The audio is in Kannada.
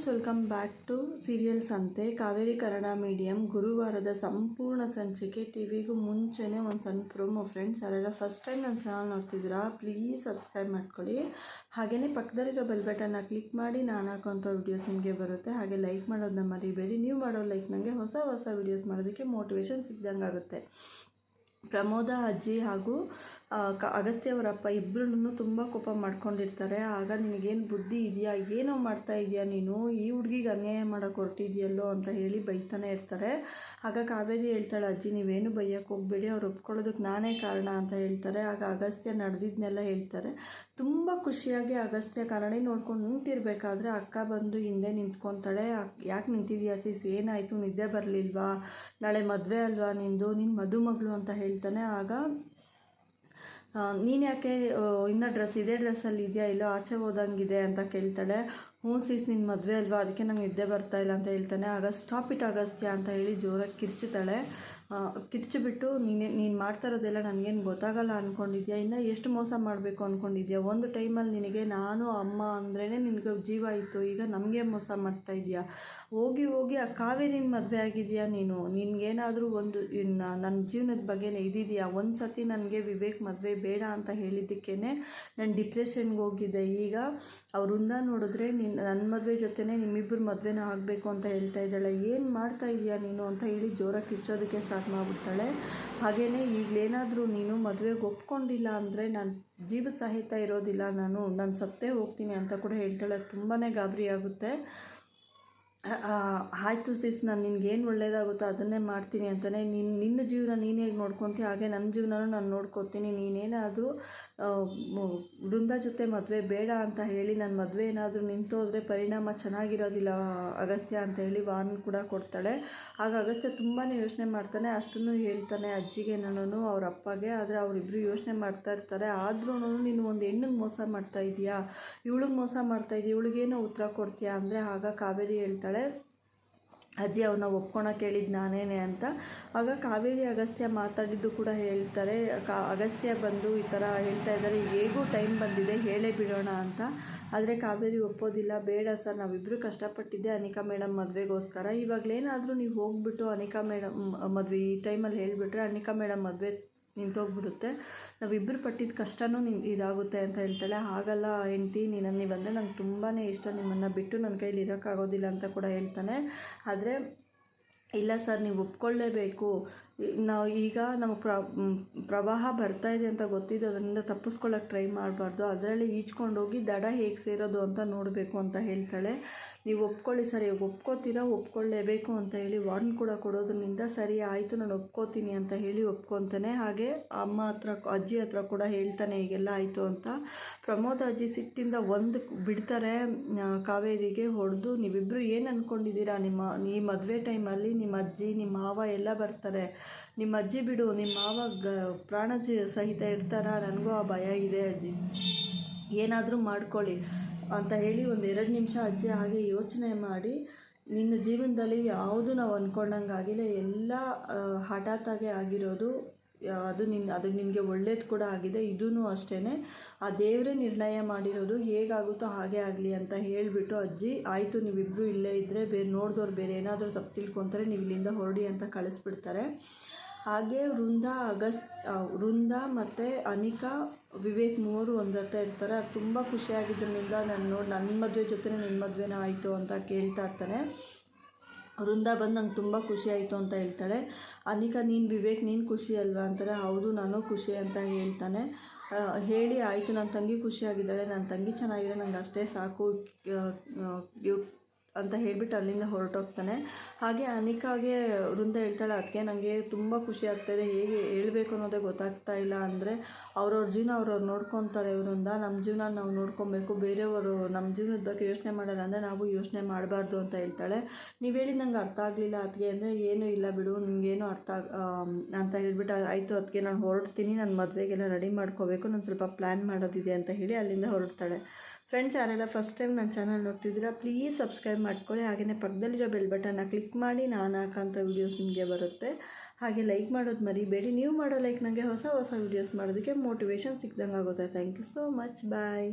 Friends welcome back to serials ಅಂತೆ ಕಾವೇರಿ ಕನ್ನಡ ಮೀಡಿಯಂ ಗುರುವಾರದ ಸಂಪೂರ್ಣ ಸಂಚಿಕೆ ಟಿವಿಗೂ ಮುಂಚೆನೇ ಒಂದು ಸಣ್ಣ ಪ್ರೋಮೋ ಫ್ರೆಂಡ್ಸ್ ಯಾರೆಲ್ಲ ಫಸ್ಟ್ ಟೈಮ್ ನನ್ನ ಚಾನಲ್ ನೋಡ್ತಿದ್ದೀರಾ ಪ್ಲೀಸ್ ಸಬ್ಸ್ಕ್ರೈಬ್ ಮಾಡ್ಕೊಳ್ಳಿ. ಹಾಗೆಯೇ ಪಕ್ಕದಲ್ಲಿರೋ ಬೆಲ್ ಬಟನ್ನ ಕ್ಲಿಕ್ ಮಾಡಿ ನಾನು ಹಾಕೋಂಥ ವೀಡಿಯೋಸ್ ನಿಮಗೆ ಬರುತ್ತೆ. ಹಾಗೆ ಲೈಕ್ ಮಾಡೋದನ್ನ ಮರಿಬೇಡಿ. ನೀವು ಮಾಡೋ ಲೈಕ್ ನನಗೆ ಹೊಸ ಹೊಸ ವೀಡಿಯೋಸ್ ಮಾಡೋದಕ್ಕೆ ಮೋಟಿವೇಶನ್ ಸಿಗ್ದಂಗೆ ಆಗುತ್ತೆ ಪ್ರಮೋದ ಅಜ್ಜಿ ಹಾಗೂ ಕ ಅಗಸ್ತ್ಯ ಅವರಪ್ಪ ಇಬ್ಬರೂ ತುಂಬ ಕೋಪ ಮಾಡ್ಕೊಂಡಿರ್ತಾರೆ. ಆಗ ನಿನಗೇನು ಬುದ್ಧಿ ಇದೆಯಾ? ಏನೋ ಮಾಡ್ತಾ ಇದೆಯಾ ನೀನು? ಈ ಹುಡುಗಿಗೆ ಅನ್ಯಾಯ ಮಾಡೋಕೆ ಹೊರಟಿದ್ಯಲ್ಲೋ ಅಂತ ಹೇಳಿ ಬೈತಾನೆ ಇರ್ತಾರೆ. ಆಗ ಕಾವೇರಿ ಹೇಳ್ತಾಳೆ, ಅಜ್ಜಿ, ನೀವೇನು ಬೈಯಕ್ಕೆ ಹೋಗಬೇಡಿ, ಅವ್ರು ಒಪ್ಕೊಳ್ಳೋದಕ್ಕೆ ನಾನೇ ಕಾರಣ ಅಂತ ಹೇಳ್ತಾರೆ. ಆಗ ಅಗಸ್ತ್ಯ ನಡೆದಿದ್ನೆಲ್ಲ ಹೇಳ್ತಾರೆ. ತುಂಬ ಖುಷಿಯಾಗಿ ಅಗಸ್ತ್ಯ ಕಾರಣ ನೋಡ್ಕೊಂಡು ನಿಂತಿರ್ಬೇಕಾದ್ರೆ ಅಕ್ಕ ಬಂದು ಹಿಂದೆ ನಿಂತ್ಕೊತಾಳೆ. ಯಾಕೆ ನಿಂತಿದ್ಯಾ ಸೀಸ್? ಏನಾಯಿತು? ನಿದ್ದೆ ಬರಲಿಲ್ವಾ? ನಾಳೆ ಮದುವೆ ಅಲ್ವಾ ನಿಂದು? ನಿನ್ನ ಮದುಮಗಳು ಅಂತ ಹೇಳ್ತಾನೆ. ಆಗ ನೀನು ಯಾಕೆ ಇನ್ನೂ ಡ್ರೆಸ್ ಇದೇ ಡ್ರೆಸ್ಸಲ್ಲಿ ಇದೆಯಾ? ಇಲ್ಲ ಆಚೆ ಹೋದಂಗಿದೆ ಅಂತ ಕೇಳ್ತಾಳೆ. ಹ್ಞೂ ಸೀಸ್ ನಿನ್ನ ಮದುವೆ ಅಲ್ವಾ? ಅದಕ್ಕೆ ನಂಗೆ ನಿದ್ದೆ ಬರ್ತಾ ಇಲ್ಲ ಅಂತ ಹೇಳ್ತಾನೆ. ಆಗ ಸ್ಟಾಪ್ ಇಟ್ ಆಗಸ್ತ್ಯ ಅಂತ ಹೇಳಿ ಜೋರಾಗಿ ಕಿರ್ಚುತ್ತಾಳೆ ಕಿರ್ಚಿಬಿಟ್ಟು ನೀನೆ, ನೀನು ಮಾಡ್ತಾ ಇರೋದೆಲ್ಲ ನನಗೇನು ಗೊತ್ತಾಗಲ್ಲ ಅಂದ್ಕೊಂಡಿದ್ಯಾ ಇನ್ನು ಎಷ್ಟು ಮೋಸ ಮಾಡಬೇಕು ಅಂದ್ಕೊಂಡಿದ್ಯಾ ಒಂದು ಟೈಮಲ್ಲಿ ನಿನಗೆ ನಾನು, ಅಮ್ಮ ಅಂದ್ರೇ ನಿನಗೆ ಜೀವ ಇತ್ತು ಈಗ ನಮಗೆ ಮೋಸ ಮಾಡ್ತಾ ಇದೆಯಾ? ಹೋಗಿ ಹೋಗಿ ಆ ಕಾವೇರಿನ ಮದುವೆ ಆಗಿದೆಯಾ ನೀನು? ನಿನಗೇನಾದರೂ ಒಂದು ನನ್ನ ಜೀವನದ ಬಗ್ಗೆ ಇದಿದೆಯಾ? ಒಂದು ಸತಿ ನನಗೆ ವಿವೇಕ್ ಮದುವೆ ಬೇಡ ಅಂತ ಹೇಳಿದ್ದಕ್ಕೇ ನಾನು ಡಿಪ್ರೆಷನ್ಗೆ ಹೋಗಿದ್ದೆ ಈಗ ಅವರಿಂದ ನೋಡಿದ್ರೆ ನಿನ್ನ ನನ್ನ ಮದುವೆ ಜೊತೆನೇ ನಿಮ್ಮಿಬ್ಬರು ಮದುವೆನ ಆಗಬೇಕು ಅಂತ ಹೇಳ್ತಾ ಇದ್ದಾಳೆ. ಏನು ಮಾಡ್ತಾ ಇದೆಯಾ ನೀನು ಅಂತ ಹೇಳಿ ಜೋರಾಗಿ ಕಿರ್ಚೋದಕ್ಕೆ ಸ್ಟಾರ್ಟ್ ಮಾಡಿಬಿಡ್ತಾಳೆ. ಹಾಗೆಯೇ ಈಗಲೇನಾದರೂ ನೀನು ಮದುವೆಗೆ ಒಪ್ಕೊಂಡಿಲ್ಲ ಅಂದರೆ ನಾನು ಜೀವ ಸಹಿತ ಇರೋದಿಲ್ಲ ನಾನು ನಾನು ಸತ್ತೇ ಹೋಗ್ತೀನಿ ಅಂತ ಕೂಡ ಹೇಳ್ತಾಳೆ. ತುಂಬಾ ಗಾಬರಿ ಆಗುತ್ತೆ. ಆಯಿತು ಸಿಸ್ ನಾನು ನಿನಗೇನು ಒಳ್ಳೇದಾಗುತ್ತೋ ಅದನ್ನೇ ಮಾಡ್ತೀನಿ ಅಂತಲೇ ನಿನ್ನ ನಿನ್ನ ಜೀವನ ನೀನು ಹೇಗೆ ನೋಡ್ಕೊತೀಯ ಹಾಗೆ ನನ್ನ ಜೀವನನೂ ನಾನು ನೋಡ್ಕೊತೀನಿ. ನೀನೇನಾದರೂ ವೃಂದ ಜೊತೆ ಮದುವೆ ಬೇಡ ಅಂತ ಹೇಳಿ ನನ್ನ ಮದುವೆ ಏನಾದರೂ ನಿಂತೋದ್ರೆ ಪರಿಣಾಮ ಚೆನ್ನಾಗಿರೋದಿಲ್ಲ ಅಗಸ್ತ್ಯ ಅಂತ ಹೇಳಿ ವಾರ್ನ್ ಕೂಡ ಕೊಡ್ತಾಳೆ. ಆಗ ಅಗಸ್ತ್ಯ ತುಂಬಾ ಯೋಚನೆ ಮಾಡ್ತಾನೆ. ಅಷ್ಟನ್ನು ಹೇಳ್ತಾನೆ ಅಜ್ಜಿಗೆ ನಾನು ಅವ್ರ ಅಪ್ಪಗೆ. ಆದರೆ ಅವರಿಬ್ಬರು ಯೋಚನೆ ಮಾಡ್ತಾ ಇರ್ತಾರೆ. ಆದ್ರೂ ನೀನು ಒಂದು ಹೆಣ್ಣಿಗೆ ಮೋಸ ಮಾಡ್ತಾ ಇದೆಯಾ? ಇವಳಿಗೆ ಮೋಸ ಮಾಡ್ತಾ ಇದೀಯ? ಇವಳಿಗೇನೋ ಉತ್ತರ ಕೊಡ್ತೀಯಾ ಅಂದರೆ ಆಗ ಕಾವೇರಿ ಹೇಳ್ತಾಳೆ, ಅಜ್ಜಿ ಅವನ್ನ ಒಪ್ಕೊಳಕ್ಕೆ ಹೇಳಿದ್ದು ನಾನೇನೆ ಅಂತ. ಆಗ ಕಾವೇರಿ ಅಗಸ್ತ್ಯ ಮಾತಾಡಿದ್ದು ಕೂಡ ಹೇಳ್ತಾರೆ. ಕಾ, ಅಗಸ್ತ್ಯ ಬಂದು ಈ ಥರ ಹೇಳ್ತಾ ಇದ್ದಾರೆ. ಹೇಗೂ ಟೈಮ್ ಬಂದಿದೆ, ಹೇಳೇ ಬಿಡೋಣ ಅಂತ. ಆದರೆ ಕಾವೇರಿ ಒಪ್ಪೋದಿಲ್ಲ. ಬೇಡ ಸರ್ ನಾವಿಬ್ಬರು ಕಷ್ಟಪಟ್ಟಿದ್ದೆ ಅನಿಕಾ ಮೇಡಮ್ ಮದುವೆಗೋಸ್ಕರ. ಇವಾಗಲೇನಾದರೂ ನೀವು ಹೋಗ್ಬಿಟ್ಟು ಅನಿಕಾ ಮೇಡಮ್, ಮದುವೆ ಈ ಟೈಮಲ್ಲಿ ಹೇಳಿಬಿಟ್ರೆ ಅನಿಕಾ ಮೇಡಮ್ ಮದುವೆ ನಿಂತೋಗ್ಬಿಡುತ್ತೆ. ನಾವಿಬ್ಬರು ಪಟ್ಟಿದ್ದ ಕಷ್ಟನೂ ನಿನ್ ಇದಾಗುತ್ತೆ ಅಂತ ಹೇಳ್ತಾಳೆ. ಹಾಗಲ್ಲ ಹೆಂಡ್ತಿ ನೀನು ನೀವು ಅಂದರೆ ನಂಗೆ ತುಂಬಾ ಇಷ್ಟ. ನಿಮ್ಮನ್ನು ಬಿಟ್ಟು ನನ್ನ ಕೈಲಿ ಇರೋಕ್ಕಾಗೋದಿಲ್ಲ ಅಂತ ಕೂಡ ಹೇಳ್ತಾನೆ. ಆದರೆ, ಇಲ್ಲ ಸರ್, ನೀವು ಒಪ್ಕೊಳ್ಳೇಬೇಕು ನಾವು ಈಗ ನಮಗೆ ಪ್ರ ಪ್ರವಾಹ ಬರ್ತಾ ಇದೆ ಅಂತ ಗೊತ್ತಿದ್ದು ಅದರಿಂದ ತಪ್ಪಿಸ್ಕೊಳ್ಳೋಕೆ ಟ್ರೈ ಮಾಡಬಾರ್ದು. ಅದರಲ್ಲಿ ಈಜ್ಕೊಂಡು ಹೋಗಿ ದಡ ಹೇಗೆ ಸೇರೋದು ಅಂತ ನೋಡಬೇಕು ಅಂತ ಹೇಳ್ತಾಳೆ. ನೀವು ಒಪ್ಕೊಳ್ಳಿ ಸರ್, ಇವಾಗ ಒಪ್ಕೋತೀರಾ, ಒಪ್ಕೊಳ್ಳೇಬೇಕು ಅಂತ ಹೇಳಿ ವಾರ್ನ್ ಕೂಡ ಕೊಡೋದ್ರಿಂದ ಸರಿ ಆಯಿತು, ನಾನು ಒಪ್ಕೋತೀನಿ ಅಂತ ಹೇಳಿ ಒಪ್ಕೊತಾನೆ. ಹಾಗೆ ಅಮ್ಮ ಹತ್ರ, ಅಜ್ಜಿ ಹತ್ರ ಕೂಡ ಹೇಳ್ತಾನೆ ಹೀಗೆಲ್ಲ ಆಯಿತು ಅಂತ. ಪ್ರಮೋದ್ ಅಜ್ಜಿ ಸಿಟ್ಟಿಂದ ಒಂದು ಬಿಡ್ತಾರೆ ಕಾವೇರಿಗೆ ಹೊಡೆದು. ನೀವಿಬ್ಬರು ಏನು ಅಂದ್ಕೊಂಡಿದ್ದೀರಾ ನಿಮ್ಮ, ಈ ಮದುವೆ ಟೈಮಲ್ಲಿ ನಿಮ್ಮ ಅಜ್ಜಿ, ನಿಮ್ಮ ಮಾವ ಎಲ್ಲ ಬರ್ತಾರೆ. ನಿಮ್ಮ ಅಜ್ಜಿ ಬಿಡು, ನಿಮ್ಮ ಮಾವ ಗ, ಪ್ರಾಣ ಸಹಿತ ಇರ್ತಾರ? ನನಗೂ ಆ ಭಯ ಇದೆ ಅಜ್ಜಿ. ಏನಾದರೂ ಮಾಡ್ಕೊಳ್ಳಿ. ಅಂತ ಹೇಳಿ ಒಂದು ಎರಡು ನಿಮಿಷ ಅಜ್ಜಿ ಹಾಗೆ ಯೋಚನೆ ಮಾಡಿ, ನಿನ್ನ ಜೀವನದಲ್ಲಿ ಯಾವುದು ನಾವು ಅಂದ್ಕೊಂಡಂಗೆ ಆಗಿಲ್ಲ, ಎಲ್ಲ ಹಠಾತ್ತಾಗೆ ಆಗಿರೋದು ಅದು ನಿನ್ನ ಅದು ನಿಮಗೆ ಒಳ್ಳೇದು ಕೂಡ ಆಗಿದೆ ಇದೂ ಅಷ್ಟೇ ಆ ದೇವರೇ ನಿರ್ಣಯ ಮಾಡಿರೋದು ಹೇಗಾಗುತ್ತೋ ಹಾಗೆ ಆಗಲಿ ಅಂತ ಹೇಳಿಬಿಟ್ಟು ಅಜ್ಜಿ, ಆಯಿತು ನೀವಿಬ್ಬರು ಇಲ್ಲೇ ಇದ್ದರೆ ಬೇರೆ ನೋಡಿದವ್ರು ಬೇರೆ ಏನಾದರೂ ತಪ್ಪು ತಿಳ್ಕೊತಾರೆ, ನೀವು ಇಲ್ಲಿಂದ ಹೊರಡಿ ಅಂತ ಕಳಿಸ್ಬಿಡ್ತಾರೆ. ಹಾಗೆ ವೃಂದ ಅಗಸ್ತ್ ಆ, ವೃಂದ ಮತ್ತು ಅನಿಕಾ ವಿವೇಕ್ ಮೂವರು ಒಂದತ್ತ ಇರ್ತಾರೆ. ಅದು ತುಂಬ ಖುಷಿಯಾಗಿದ್ದರಿಂದ ನಾನು ನೋಡಿ ನನ್ನ ಮದುವೆ ಜೊತೆ ನಿನ್ನ ಮದುವೆನ ಆಯಿತು ಅಂತ ಕೇಳ್ತಾ ಇರ್ತಾನೆ. ವೃಂದ ಬಂದು ನಂಗೆ ತುಂಬ ಖುಷಿ ಆಯಿತು ಅಂತ ಹೇಳ್ತಾಳೆ. ಅನಿಕಾ ನೀನು ವಿವೇಕ್ ನೀನು ಖುಷಿ ಅಲ್ವಾ ಅಂತಾರೆ. ಹೌದು ನಾನು ಖುಷಿ ಅಂತ ಹೇಳ್ತಾನೆ. ಹೇಳಿ ಆಯಿತು ನನ್ನ ತಂಗಿ ಖುಷಿಯಾಗಿದ್ದಾಳೆ. ನನ್ನ ತಂಗಿ ಚೆನ್ನಾಗಿದೆ ನಂಗೆ ಅಷ್ಟೇ ಸಾಕು. ಅಂತ ಹೇಳಿಬಿಟ್ಟು ಅಲ್ಲಿಂದ ಹೊರಟೋಗ್ತಾನೆ. ಹಾಗೆ ಅನಿಕಾಗೆ ವೃಂದ ಹೇಳ್ತಾಳೆ ಅದಕ್ಕೆ ನನಗೆ ತುಂಬ ಖುಷಿ ಆಗ್ತಾಯಿದೆ ಹೇಗೆ ಹೇಳಬೇಕು ಅನ್ನೋದೇ ಗೊತ್ತಾಗ್ತಾ ಇಲ್ಲ ಅಂದರೆ ಅವ್ರವ್ರ ಜೀವನ ಅವ್ರವ್ರು ನೋಡ್ಕೊತಾರೆ ಇವ್ರಿಂದ ನಮ್ಮ ಜೀವನ ನಾವು ನೋಡ್ಕೊಬೇಕು, ಬೇರೆಯವರು ನಮ್ಮ ಜೀವನದ ಬಗ್ಗೆ ಯೋಚನೆ ಮಾಡಲ್ಲ ಅಂದರೆ ನಾವು ಯೋಚನೆ ಮಾಡಬಾರ್ದು ಅಂತ ಹೇಳ್ತಾಳೆ. ನೀವು ಹೇಳಿದ ನಂಗೆ ಅರ್ಥ ಆಗಲಿಲ್ಲ ಅದಕ್ಕೆ ಅಂದರೆ ಏನೂ ಇಲ್ಲ ಬಿಡು, ನಿಮಗೇನು ಅರ್ಥ ಅಂತ ಹೇಳಿಬಿಟ್ಟು ಆಯಿತು ಅದಕ್ಕೆ ನಾನು ಹೊರಡ್ತೀನಿ ನನ್ನ ಮದುವೆಗೆಲ್ಲ ರೆಡಿ ಮಾಡ್ಕೋಬೇಕು ನಾನು ಸ್ವಲ್ಪ ಪ್ಲ್ಯಾನ್ ಮಾಡೋದಿದೆ ಅಂತ ಹೇಳಿ ಅಲ್ಲಿಂದ ಹೊರಡ್ತಾಳೆ. ಫ್ರೆಂಡ್ಸ್ ಯಾರೆಲ್ಲ ಫಸ್ಟ್ ಟೈಮ್ ನನ್ನ ಚಾನಲ್ ನೋಡ್ತಿದ್ದೀರಾ ಪ್ಲೀಸ್ ಸಬ್ಸ್ಕ್ರೈಬ್ ಮಾಡ್ಕೊಳ್ಳಿ. ಹಾಗೆಯೇ ಪಕ್ಕದಲ್ಲಿರೋ ಬೆಲ್ ಬಟನ್ನ ಕ್ಲಿಕ್ ಮಾಡಿ, ನಾನು ಹಾಕೋಂಥ ವೀಡಿಯೋಸ್ ನಿಮಗೆ ಬರುತ್ತೆ. ಹಾಗೆ ಲೈಕ್ ಮಾಡೋದು ಮರಿಬೇಡಿ. ನೀವು ಮಾಡೋ ಲೈಕ್ ನನಗೆ ಹೊಸ ಹೊಸ ವೀಡಿಯೋಸ್ ಮಾಡೋದಕ್ಕೆ ಮೋಟಿವೇಶನ್ ಸಿಕ್ದಂಗೆ ಆಗುತ್ತೆ thank you so much bye